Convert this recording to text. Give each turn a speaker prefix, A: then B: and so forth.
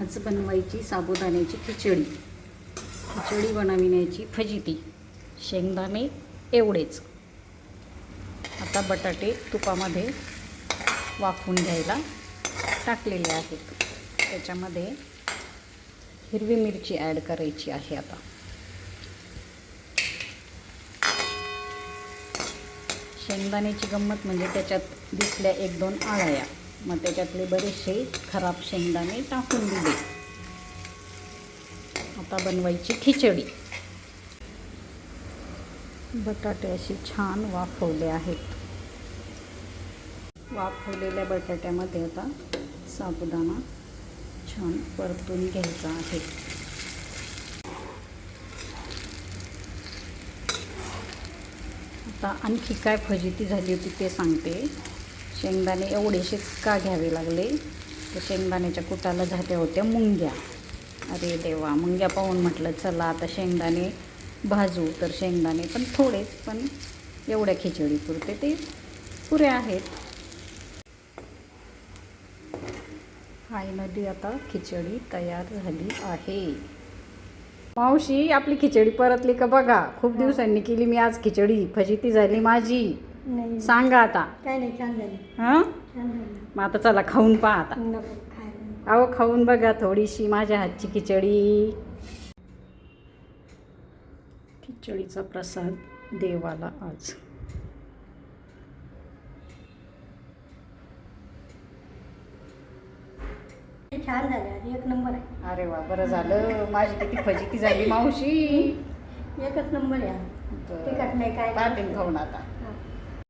A: आज बनवायची साबुदाण्याची खिचडी. खिचडी बनविण्याची फजिती. शेंगदाणे एवढेच. आता बटाटे तुपामध्ये वाफून घ्यायला टाकलेले आहेत. त्याच्यामध्ये हिरवी मिरची ॲड करायची आहे आता. शेंगदाण्याची गंमत म्हणजे त्याच्यात दिसल्या एक दोन आळ्या. मग त्याच्यातले बरेचसे खराब शेंगदाणे टाकून दिले. आता बनवायची खिचडी. बटाटे असे छान वाफवले आहेत. वाफवलेल्या बटाट्यामध्ये आता साबुदाणा छान परतून घ्यायचा आहे. आता आणखी काय फजिती झाली होती ते सांगते. शेंगदाणे एवढेसेच का घ्यावे लागले? तर शेंगदाण्याच्या कुटाला झाल्या होत्या मुंग्या. अरे देवा मुंग्या पाहून म्हटलं चला आता शेंगदाणे भाजू. तर शेंगदाणे पण थोडेच पण एवढ्या खिचडी पुरते ते पुरे आहेत. फायनली आता खिचडी तयार झाली आहे. मावशी आपली खिचडी परतली का बघा? खूप दिवसांनी केली मी आज खिचडी. फजिती झाली माझी.
B: नाही.
A: सांगा आता.
B: काय नाही छान झाली.
A: हां?
B: छान झाली.
A: मग आता चला खाऊन पहा आता.
B: नको खायला
A: अहो खाऊन बघा थोडीशी माझ्या हातची खिचडी. खिचडीचा प्रसाद देवाला आज.
B: छान झाले आधी एक नंबर आहे.
A: अरे वा बरं झालं. माझी किती फजिती झाली मावशी.
B: एकच नंबर आहे हा. तिखट नाही काय नाही.
A: पाहते खाऊन आता.